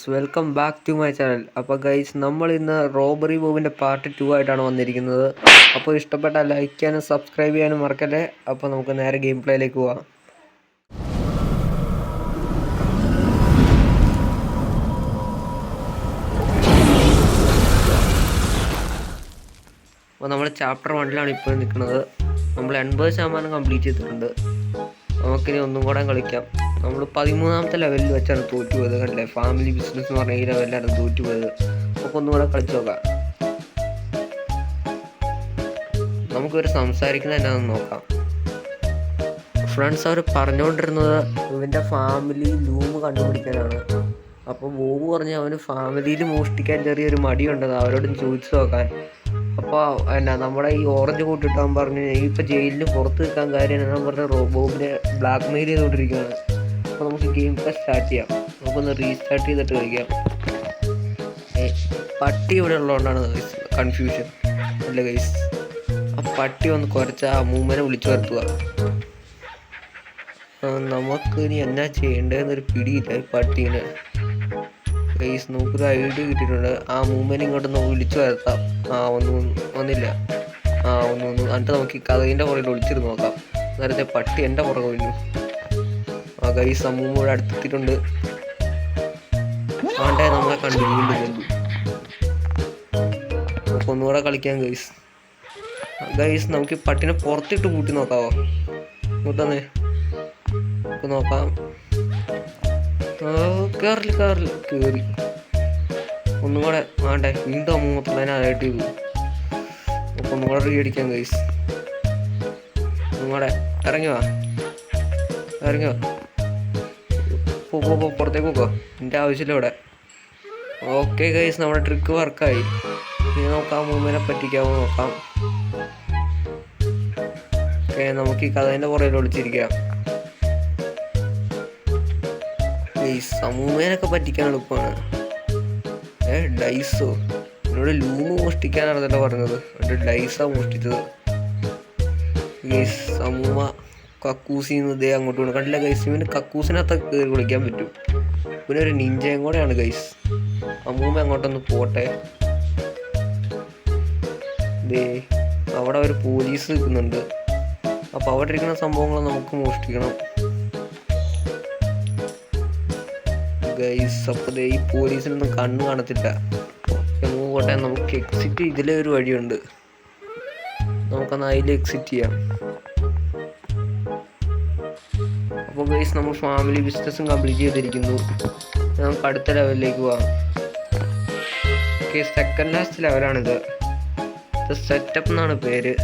Guys welcome back to my channel അപ്പോൾ guys നമ്മൾ ഇന്ന് റോബറി ബോബിന്റെ പാർട്ട് ടു ആയിട്ടാണ് വന്നിരിക്കുന്നത്. അപ്പോൾ ഇഷ്ടപ്പെട്ട ലൈക്ക് ചെയ്യാനും സബ്സ്ക്രൈബ് ചെയ്യാനും മറക്കല്ലേ? അപ്പോൾ നമുക്ക് നേരെ ഗെയിം പ്ലേയിലേക്ക് പോവാം. അപ്പോൾ നമ്മൾ ചാപ്റ്റർ വണ്ണിലാണ് ഇപ്പോൾ നിൽക്കുന്നത്. നമ്മൾ എൺപത് ശതമാനം കംപ്ലീറ്റ് ചെയ്തിട്ടുണ്ട്. നമുക്കിനി ഒന്നും കൂടെ കളിക്കാം. നമ്മൾ പതിമൂന്നാമത്തെ ലെവലിൽ വെച്ചാണ് തോറ്റുപോയത് കണ്ടില്ലേ? ഫാമിലി ബിസിനസ് എന്ന് പറഞ്ഞ ഈ ലെവലിലാണ് തോറ്റുപോയത്. നമുക്ക് ഒന്നും കൂടെ കളിച്ചു നോക്കാം. നമുക്കൊരു സംസാരിക്കുന്നത് എന്നാന്ന് നോക്കാം. ഫ്രണ്ട്സ് അവർ പറഞ്ഞുകൊണ്ടിരുന്നത് ഇവന്റെ ഫാമിലി ലൂം കണ്ടുപിടിക്കാനാണ്. അപ്പോൾ ബോബ് പറഞ്ഞ് അവന് ഫാമിലിയിൽ മോഷ്ടിക്കാൻ ചെറിയൊരു മടിയുണ്ടെന്ന് അവരോടും ചോദിച്ചു നോക്കാൻ. അപ്പോൾ എന്നാ നമ്മുടെ ഈ ഓറഞ്ച് കൂട്ടിട്ടാൻ പറഞ്ഞു ഇപ്പം ജയിലിന് പുറത്ത് നിൽക്കാൻ കാര്യം ഞാൻ പറഞ്ഞ ബോബിനെ ബ്ലാക്ക് മെയിൽ ചെയ്തുകൊണ്ടിരിക്കുകയാണ്. അപ്പോൾ നമുക്ക് ഗെയിം ഒക്കെ സ്റ്റാർട്ട് ചെയ്യാം. നമുക്കൊന്ന് റീസ്റ്റാർട്ട് ചെയ്തിട്ട് കളിക്കാം. പട്ടി ഇവിടെ ഉള്ളതുകൊണ്ടാണ് കൺഫ്യൂഷൻ അല്ല ഗൈസ് ആ പട്ടി ഒന്ന് കുറച്ച് ആ മൂമ്മനെ വിളിച്ചു വരുത്തുക. നമുക്ക് ഇനി എന്നാ ചെയ്യേണ്ടതെന്നൊരു പിടിയില്ല ഈ പട്ടീനെ. ഗൈസ് നമുക്കൊരു ഐഡിയ കിട്ടിയിട്ടുണ്ട്. ആ മൂമ്മനെ ഇങ്ങോട്ടൊന്ന് വിളിച്ചു വരുത്താം. ആ ഒന്നും വന്നില്ല. ആ ഒന്ന് വന്നു. എന്നിട്ട് നമുക്ക് ഈ കഥയിന്റെ പുറകിൽ ഒളിച്ചിരുന്ന് നോക്കാം. നേരത്തെ പട്ടി എന്റെ പുറകെ വീണു. ഗൈസ് അമ്മൂമ്മ ഇവിടെ അടുത്തെത്തിയിട്ടുണ്ട്. ആണ്ടെ നമ്മളെ കണ്ടു വീണ്ടും കണ്ടു. നമുക്ക് ഒന്നുകൂടെ കളിക്കാം ഗൈസ് ഗൈസ് നമുക്ക് ഈ പട്ടിനെ പുറത്തിട്ട് കൂട്ടി നോക്കാവോ? ഇങ്ങോട്ടന്നേ നമുക്ക് നോക്കാം. ആ, കേറില്ല കേറില്ല കേറി. ഒന്നും കൂടെ വേണ്ടേ വീണ്ടും അമ്മൂത്തുള്ളതിനെ അതായിട്ട് ചെയ്തു. നമുക്ക് ഒന്നും കൂടെ റീ ഗൈസ് ഒന്നും കൂടെ ഇറങ്ങി വാ. ഇറങ്ങി വാ. പോ പോ പോ പുറത്തേക്ക് പോകുക. എന്റെ ആവശ്യമില്ല ഇവിടെ. ഓക്കെ ഗൈസ് നമ്മുടെ ട്രിക്ക് വർക്കായി ഇനി നോക്കാം മൂമ്മനെ പറ്റിക്കാമോ നോക്കാം. ഓക്കെ നമുക്ക് ഈ കഥേന്റെ പുറകിൽ ഒളിച്ചിരിക്കാം. ഗൈസ് അമ്മൂമ്മേനൊക്കെ പറ്റിക്കാൻ എളുപ്പമാണ്. ഏ ഡൈസോ എന്നോട് ലൂമ് മോഷ്ടിക്കാനാണല്ലോ പറഞ്ഞത്. എന്നിട്ട് ഡൈസാണ് മോഷ്ടിച്ചത്. ഗൈസ് അമ്മൂമ്മ കക്കൂസിന്ന് ഇതേ അങ്ങോട്ട് വേണം കണ്ടില്ല ഗൈസ് ഇവന് കക്കൂസിനകത്ത് കയറി വിളിക്കാൻ പറ്റും. ഒരു നിഞ്ചയും കൂടെയാണ് ഗൈസ് അമ്മൂമ്മ അങ്ങോട്ടൊന്ന് പോട്ടെ. ദേ അവിടെ ഒരു പോലീസ് നിൽക്കുന്നുണ്ട്. അപ്പോൾ അവിടെ ഇരിക്കുന്ന സംഭവങ്ങൾ നമുക്ക് മോഷ്ടിക്കണം. ഗൈസ് അപ്പോൾ ഈ പോലീസിനൊന്നും കണ്ണ് കാണത്തില്ല. എങ്ങോ പോട്ടെ നമുക്ക് എക്സിറ്റ് ഇതിലെ ഒരു വഴിയുണ്ട്. നമുക്കൊന്ന് അതിൽ എക്സിറ്റ് ചെയ്യാം. അപ്പോൾ ഗൈസ് നമ്മൾ ഫാമിലി ബിസിനസ്സും കംപ്ലീറ്റ് ചെയ്തിരിക്കുന്നു. നമുക്ക് അടുത്ത ലെവലിലേക്ക് പോവാം. ഓക്കെ സെക്കൻഡ് ലാസ്റ്റ് ലെവലാണിത് ഇത് സെറ്റപ്പ് എന്നാണ് പേര്.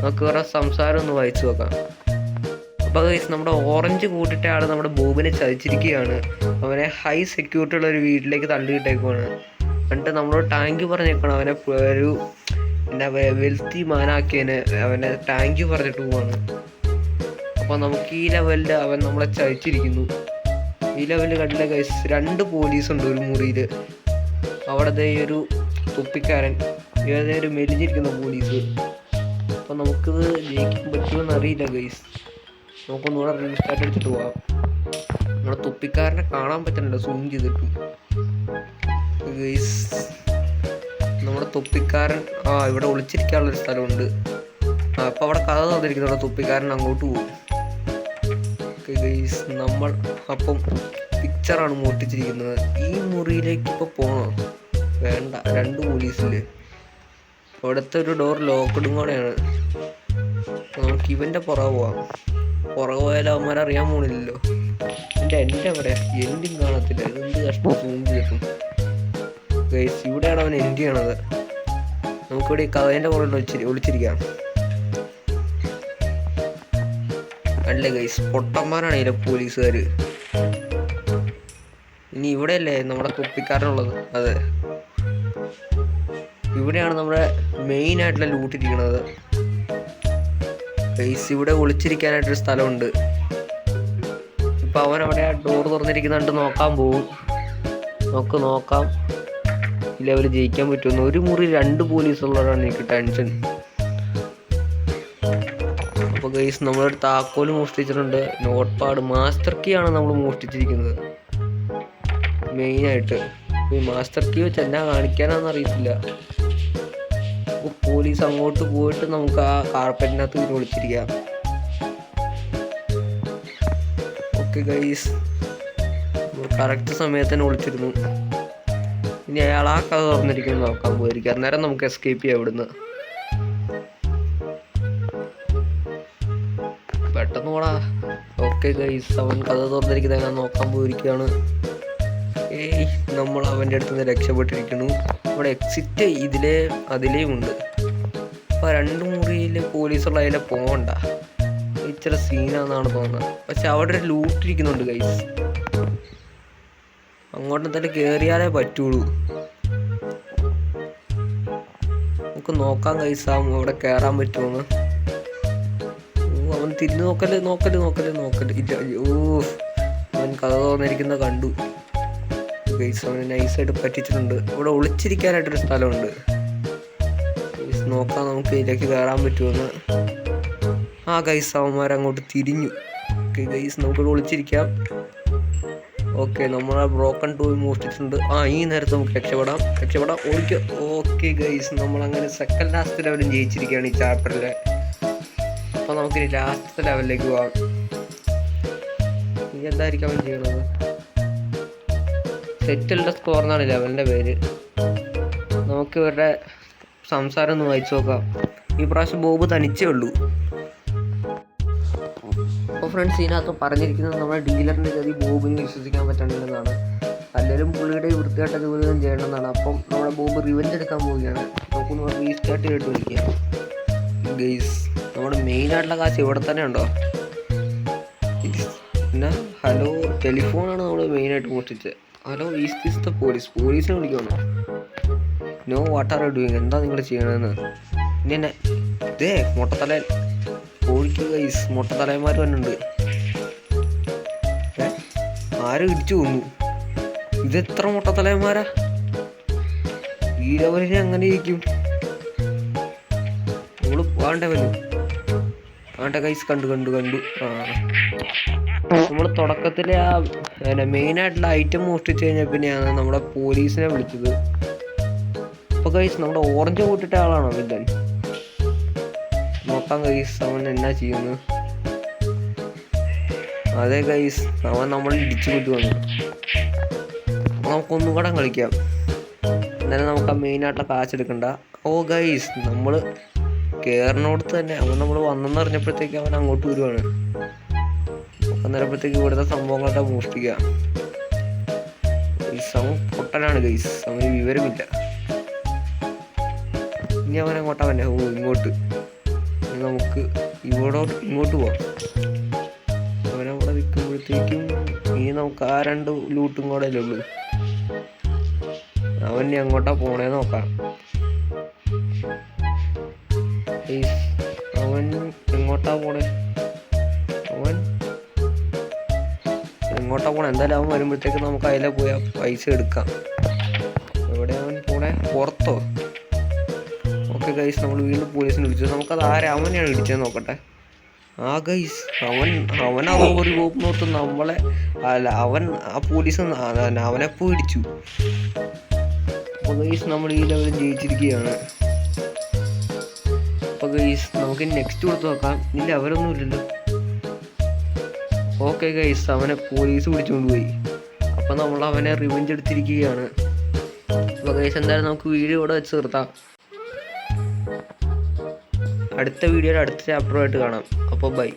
നമുക്ക് വേറെ സംസാരം ഒന്ന് വായിച്ചു നോക്കാം. അപ്പോൾ ഗൈസ് നമ്മുടെ ഓറഞ്ച് കൂട്ടിട്ട ആൾ നമ്മുടെ ബോബിനെ ചതിച്ചിരിക്കുകയാണ്. അവനെ ഹൈ സെക്യൂരിറ്റി ഉള്ള ഒരു വീട്ടിലേക്ക് തള്ളിയിട്ടേക്കുവാണ്. എന്നിട്ട് നമ്മളോട് ടാങ്ക് പറഞ്ഞേക്കണം. അവനെ ഒരു പറയുക വെൽത്തി മാനാക്കിയതിന് അവനെ ടാങ്ക് പറഞ്ഞിട്ട് പോവാണ്. അപ്പോൾ നമുക്ക് ഈ ലെവലിൽ അവൻ നമ്മളെ ചതിച്ചിരിക്കുന്നു ഈ ലെവലിൽ കണ്ടില്ല ഗൈസ് രണ്ട് പോലീസ് ഉണ്ട് ഒരു മുറിയിൽ അവിടെ ഈ ഒരു തുപ്പിക്കാരൻ ഏതേ ഒരു മെലിഞ്ഞിരിക്കുന്ന പോലീസ് അപ്പോൾ നമുക്കിത് ജയിക്കാൻ പറ്റുമെന്ന് അറിയില്ല ഗൈസ് നമുക്കൊന്നുകൂടെ റീസ്റ്റാർട്ട് എടുത്തിട്ട് പോവാം. നമ്മുടെ തുപ്പിക്കാരനെ കാണാൻ പറ്റുന്നുണ്ട് സൂം ചെയ്തിട്ട്. ഗൈസ് നമ്മുടെ തുപ്പിക്കാരൻ ആ ഇവിടെ ഒളിച്ചിരിക്കാനുള്ളൊരു സ്ഥലമുണ്ട്. അപ്പോൾ അവിടെ കഥ തന്നിരിക്കുന്നുണ്ട് തുപ്പിക്കാരൻ അങ്ങോട്ട് പോകും. ഗൈസ് നമ്മൾ അപ്പം പിക്ചറാണ് മോട്ടിച്ചിരിക്കുന്നത്. ഈ മുറിയിലേക്ക് ഇപ്പോൾ പോകണോ വേണ്ട രണ്ട് പോലീസിൽ അവിടുത്തെ ഒരു ഡോർ ലോക്കഡും കൂടെയാണ്. നമുക്ക് ഇവന്റെ പുറകെ പോവാം. പുറകെ പോയാലും അവന്മാരറിയാൻ പോണില്ലല്ലോ. എന്റെ എന്റെ അവിടെ എൻഡിങ് കാണത്തില്ല. ഇതെന്ത് കഷ്ടം സൂം ചെയ്തിട്ടും ഗൈസ് ഇവിടെയാണ് അവൻ എൻഡ് ചെയ്യണത്. നമുക്കിവിടെ ഈ കഥേന്റെ ഒളിച്ചിരിക്കാം. അല്ലേ ഗൈസ് പൊട്ടന്മാരാണ് ഇതിലെ പോലീസുകാർ ഇനി ഇവിടെയല്ലേ നമ്മുടെ കുപ്പിക്കാരനുള്ളത് അതെ. ഇവിടെയാണ് നമ്മുടെ മെയിൻ ആയിട്ടുള്ള ലൂട്ട് ഇരിക്കുന്നത്. ഗൈസ് ഇവിടെ ഒളിച്ചിരിക്കാനായിട്ടൊരു സ്ഥലമുണ്ട്. ഇപ്പൊ അവൻ അവിടെ ആ ഡോർ തുറന്നിരിക്കുന്നുണ്ട്. നോക്കാൻ പോകും നമുക്ക് നോക്കാം. ഈ ലെവൽ ജയിക്കാൻ പറ്റുമെന്ന്. ഒരു മുറി രണ്ട് പോലീസുള്ളവരാണ്. എനിക്ക് ടെൻഷൻ അപ്പോൾ ഗൈസ് നമ്മളൊരു താക്കോൽ മോഷ്ടിച്ചിട്ടുണ്ട്. നോട്ട് പാഡ് മാസ്റ്റർ കീ ആണ് നമ്മൾ മോഷ്ടിച്ചിരിക്കുന്നത്. മെയിനായിട്ട് ഈ മാസ്റ്റർ കീ വെച്ച് എന്നാ കാണിക്കാനാന്ന് അറിയത്തില്ല. അപ്പോൾ പോലീസ് അങ്ങോട്ട് പോയിട്ട് നമുക്ക് ആ കാർപ്പറ്റിനകത്ത് ഇങ്ങനെ ഒളിച്ചിരിക്കാം. ഓക്കെ ഗൈസ് കറക്റ്റ് സമയത്ത് തന്നെ ഒളിച്ചിരുന്നു. ഇനി അയാൾ ആ കഥ തുറന്നിരിക്കുന്നു നോക്കാൻ പോയിരിക്കും. അന്നേരം നമുക്ക് എസ്കേപ്പ് ചെയ്യാം ഇവിടുന്ന്. ഓക്കെ ഗൈസ് അവൻ കഥ തുറന്നിരിക്കുന്നത് ഞാൻ നോക്കാൻ പോയിരിക്കുകയാണ്. ഏയ് നമ്മൾ അവന്റെ അടുത്ത് നിന്ന് രക്ഷപ്പെട്ടിരിക്കുന്നു. അവിടെ എക്സിറ്റ് ഇതിലെ അതിലേയും ഉണ്ട് അപ്പോൾ രണ്ട് മുറിയിൽ പോലീസുള്ള അതിലെ പോകണ്ട ഇച്ചിരി സീനാന്നാണ് തോന്നുന്നത്. പക്ഷെ അവിടെ ഒരു ലൂട്ടിരിക്കുന്നുണ്ട് ഗൈസ് അങ്ങോട്ട് തന്നെ കയറിയാലേ പറ്റുള്ളൂ. നമുക്ക് നോക്കാം ഗൈസ് അവിടെ കയറാൻ പറ്റുമോന്ന് അവൻ തിരിഞ്ഞു നോക്കൽ നോക്കൽ നോക്കൽ നോക്കൽ. ഇല്ല ഓ അവൻ കഥ തോന്നിരിക്കുന്ന കണ്ടു. ഗൈസ് അവന് നൈസായിട്ട് പറ്റിച്ചിട്ടുണ്ട്. ഇവിടെ ഒളിച്ചിരിക്കാനായിട്ടൊരു സ്ഥലമുണ്ട്. ഗൈസ് നോക്കാം നമുക്ക് ഇതിലേക്ക് കയറാൻ പറ്റുമെന്ന്. ആ ഗൈസ് അവന്മാർ അങ്ങോട്ട് തിരിഞ്ഞു. ഓക്കെ ഗൈസ് നമുക്ക് ഒളിച്ചിരിക്കാം. ഓക്കെ നമ്മൾ ആ ബ്രോക്കൺ ടൂൾ മോഷ്ടിച്ചിട്ടുണ്ട്. ആ ഈ നേരത്തെ നമുക്ക് രക്ഷപ്പെടാം. രക്ഷപ്പെടാം. ഓടിക്കുക ഓക്കെ ഗൈസ് നമ്മൾ അങ്ങനെ സെക്കൻഡ് ലാസ്റ്റ് ലെവലും ജയിച്ചിരിക്കുകയാണ് ഈ ചാപ്റ്ററിലെ അപ്പോൾ നമുക്ക് ലാസ്റ്റത്തെ ലെവലിലേക്ക് പോവാം. ഇനി എന്തായിരിക്കും അവൻ ചെയ്യണത്? സെറ്റിൽഡ് സ്കോർ എന്നാണ് ലെവലിന്റെ പേര്. നമുക്ക് ഇവരുടെ സംസാരം ഒന്ന് വായിച്ചു നോക്കാം. ഈ പ്രാവശ്യം ബോബ് തനിച്ചേ ഉള്ളൂ. അപ്പോൾ ഫ്രണ്ട്സ് ഇതിനകത്ത് പറഞ്ഞിരിക്കുന്നത് നമ്മുടെ ഡീലറിന്റെ ഗതി ബോബിന് വിശ്വസിക്കാൻ പറ്റണില്ലെന്നാണ്. പലരും പുള്ളിയുടെ വൃത്തിയായിട്ട് ജോലിയൊന്നും ചെയ്യണമെന്നാണ്. അപ്പം നമ്മുടെ ബോബ് റിവഞ്ച് എടുക്കാൻ പോവുകയാണ്. നമുക്കൊന്ന് റീസ്റ്റാർട്ട് ചെയ്തിട്ട് വിളിക്കാം ഗെയ്സ് നമ്മുടെ മെയിൻ ആയിട്ടുള്ള കാശ് ഇവിടെ തന്നെ ഉണ്ടോ? പിന്നെ ഹലോ ടെലിഫോണാണ് നമ്മൾ മെയിനായിട്ട് മോഷ്ടിച്ചത് hello is this the police പോലീസിനെ വിളിക്കണോ no what are you doing എന്താ നിങ്ങൾ ചെയ്യണമെന്ന് ഇനി ഇതേ മുട്ടത്തല കോഴിക്ക് ഗൈസ് മുട്ടത്തലയന്മാർ വന്നുണ്ട് ഉണ്ട് ആരും ഇടിച്ചു കൊന്നു. ഇതെത്ര മുട്ടത്തലയന്മാരാ? ഈ ലെവലിനെ അങ്ങനെ ഇരിക്കും. നമ്മൾ പോകണ്ടേ വല്ലു വേണ്ട കൈസ് കണ്ടു കണ്ടു കണ്ടു. നമ്മൾ തുടക്കത്തിലെ ആ മെയിൻ ആയിട്ടുള്ള ഐറ്റം മോഷ്ടിച്ചു കഴിഞ്ഞാൽ പിന്നെയാണ് നമ്മുടെ പോലീസിനെ വിളിച്ചത്. അപ്പൊ കൈസ് നമ്മുടെ ഓറഞ്ച് കൂട്ടിട്ട ആളാണോ വില്ലൻ? നോക്കാം കൈസ് അവൻ എന്നാ ചെയ്യുന്നത് അതെ കൈസ് അവൻ നമ്മൾ ഇടിച്ചു കൊണ്ടു വന്നു നമുക്കൊന്നും കൂടെ കളിക്കാം. എന്നാലും നമുക്ക് ആ മെയിൻ ആയിട്ടുള്ള കാശ് എടുക്കണ്ട. ഓ ഗൈസ് നമ്മൾ കയറിനോടത്ത് തന്നെ. അവൻ നമ്മൾ വന്നെന്ന് അറിഞ്ഞപ്പോഴത്തേക്ക് അവൻ അങ്ങോട്ട് വരുവാണ്. അന്നേരപ്പോഴത്തേക്ക് ഇവിടുത്തെ സംഭവങ്ങളൊക്കെ മോഷ്ടിക്കുക. ഉത്സവം പൊട്ടനാണ് ഗൈസ് അവന് വിവരമില്ല. ഇനി അവൻ അങ്ങോട്ടാ ഓ ഇങ്ങോട്ട്. നമുക്ക് ഇവിടോട്ട് ഇങ്ങോട്ട് പോവാം. അവനവിടെ നിൽക്കുമ്പോഴത്തേക്കും ഇനി നമുക്ക് ആ രണ്ട് ലൂട്ടും കൂടെ അല്ലേ ഉള്ളൂ. അവൻ അങ്ങോട്ടാ പോണേ നോക്കാം. എങ്ങോട്ടാ പോണേ. അവൻ എങ്ങോട്ടാ പോണേ. എന്തായാലും അവൻ വരുമ്പോഴത്തേക്ക് നമുക്ക് അതിലെ പോയാ പൈസ എടുക്കാം. എവിടെ അവൻ പോണേ? പുറത്തോ? ഓക്കെ ഗൈസ് നമ്മൾ വീണ്ടും പോലീസിനെ വിളിച്ചു. നമുക്കത് ആരെ അവനെയാണ് ഇടിച്ചത് നോക്കട്ടെ. ആ ഗൈസ് അവൻ അവൻ അവൻ ഒരു ഗ്രൂപ്പ് നോർത്ത് നമ്മളെ അല്ല അവൻ ആ പോലീസ് അവനെ ഇടിച്ചു. അപ്പോൾ ഗൈസ് നമ്മൾ ഈ ലെവലിൽ ജയിച്ചിരിക്കുകയാണ്. ഗൈസ് നമുക്ക് നെക്സ്റ്റ് കൊടുത്ത് നോക്കാം. ഇനി ലെവലൊന്നും ഇല്ലല്ലോ. ഓക്കെ ഗൈസ് അവനെ പോലീസ് പിടിച്ചുകൊണ്ട് പോയി. അപ്പം നമ്മൾ അവനെ റിവഞ്ച് എടുത്തിരിക്കുകയാണ്. അപ്പോൾ ഗൈസ് എന്തായാലും നമുക്ക് വീഡിയോ ഇവിടെ വെച്ച് നിർത്താം. അടുത്ത വീഡിയോയുടെ അടുത്ത ചാപ്റ്ററുമായിട്ട് കാണാം. അപ്പോൾ ബൈ